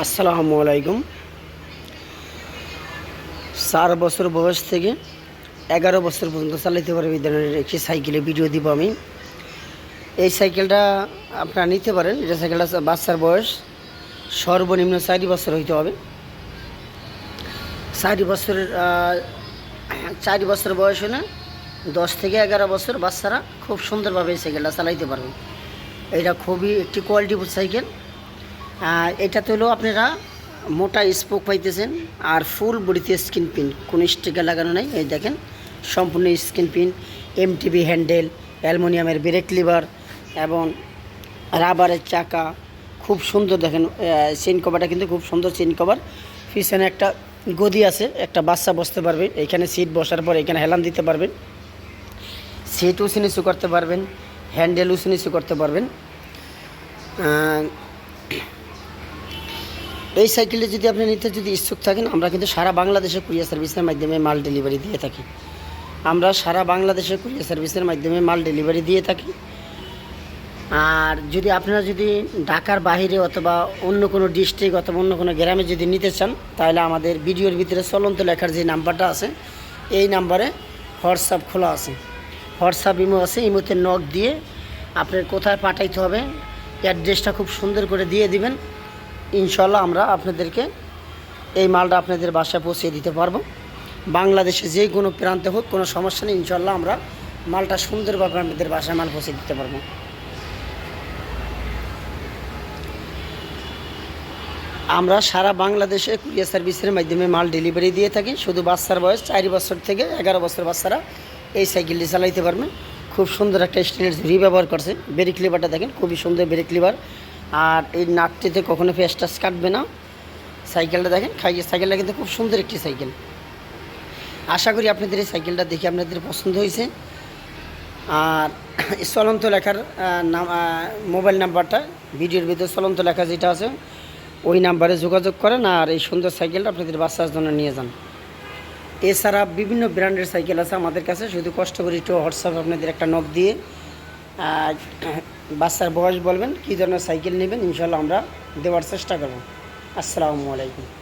আসসালামু আলাইকুম। চার বছর বয়স থেকে এগারো বছর পর্যন্ত চালাতে পারবে ধরনের একটি সাইকেলে ভিডিও দিব আমি। এই সাইকেলটা আপনারা নিতে পারেন। এটা সাইকেলটা বাচ্চার বয়স। সর্বনিম্ন চারি বছর হইতে হবে। চারি বছরের চারি বছর বয়স হলে দশ থেকে এগারো বছর বাচ্চারা খুব সুন্দরভাবে এই সাইকেলটা চালাইতে পারবে। এটা খুবই একটি কোয়ালিটিফুল সাইকেল। আর এটাতে হলো আপনারা মোটা স্পোক পাইতেছেন আর ফুল বডিতে স্ক্রিন পিন কোনো স্টিকার লাগানো নাই, এই দেখেন, সম্পূর্ণ স্ক্রিন পিন এমটিভি হ্যান্ডেল, অ্যালমোনিয়ামের ব্রেক লিভার এবং রাবারের চাকা, খুব সুন্দর দেখেন চেন কভারটা কিন্তু খুব সুন্দর চেন কভার পিছনে একটা গদি আছে, একটা বাচ্চা বসতে পারবে, এখানে সিট বসার পর এখানে হেলান দিতে পারবেন। সিট উঁচু নিচু করতে পারবেন, হ্যান্ডেল উঁচু নিচু করতে পারবেন। এই সাইকেলটি যদি আপনি নিতে যদি ইচ্ছুক থাকেন, আমরা কিন্তু সারা বাংলাদেশে কুরিয়ার সার্ভিসের মাধ্যমে মাল ডেলিভারি দিয়ে থাকি। আমরা সারা বাংলাদেশে কুরিয়ার সার্ভিসের মাধ্যমে মাল ডেলিভারি দিয়ে থাকি। আর যদি আপনারা যদি ঢাকার বাইরে অথবা অন্য কোনো ডিস্ট্রিক্ট অথবা অন্য কোনো গ্রামে যদি নিতে চান, তাহলে আমাদের ভিডিওর ভিতরে চলন্ত লেখার যে নাম্বারটা আছে, এই নাম্বারে হোয়াটসঅ্যাপ খোলা আছে। হোয়াটসঅ্যাপ ইমো আছে, ইমোতে নক দিয়ে আপনার কোথায় পাঠাইতে হবে, অ্যাড্রেসটা খুব সুন্দর করে দিয়ে দিবেন। ইনশাল্লাহ আমরা আপনাদেরকে এই মালটা আপনাদের বাসায় পৌঁছে দিতে পারব। বাংলাদেশে যে কোনো প্রান্তে হোক, কোনো সমস্যা নেই ইনশাল্লাহ আমরা মালটা সুন্দরভাবে আপনাদের বাসায় মাল পৌঁছে দিতে পারব। আমরা সারা বাংলাদেশে কুরিয়ার সার্ভিসের মাধ্যমে মাল ডেলিভারি দিয়ে থাকি। শুধু বাচ্চার বয়স, চারি বছর থেকে এগারো বছর বাচ্চারা এই সাইকেলটি চালাইতে পারবেন। খুব সুন্দর একটা স্টিলের ঝুড়ি ব্যবহার করছে। ব্রেক লিভারটা দেখেন, খুবই সুন্দর ব্রেক লিভার আর এই নাটটিতে কখনো ফেস্টাস কাটবে না। সাইকেলটা দেখেন, খাই সাইকেলটা কিন্তু খুব সুন্দর একটি সাইকেল। আশা করি আপনাদের এই সাইকেলটা দেখে আপনাদের পছন্দ হয়েছে। আর চলন্ত লেখার নাম মোবাইল নাম্বারটা, ভিডিওর ভিতরে চলন্ত লেখা যেটা আছে, ওই নাম্বারে যোগাযোগ করেন আর এই সুন্দর সাইকেলটা আপনাদের বাচ্চার জন্য নিয়ে যান। এছাড়া বিভিন্ন ব্র্যান্ডের সাইকেল আছে আমাদের কাছে, শুধু কষ্ট করে একটু হোয়াটসঅ্যাপ আপনাদের একটা নখ দিয়ে বাচ্চার বয়স বলবেন কী ধরনের সাইকেল নেবেন ইনশাল্লাহ আমরা দেওয়ার চেষ্টা করব। আসসালামু আলাইকুম।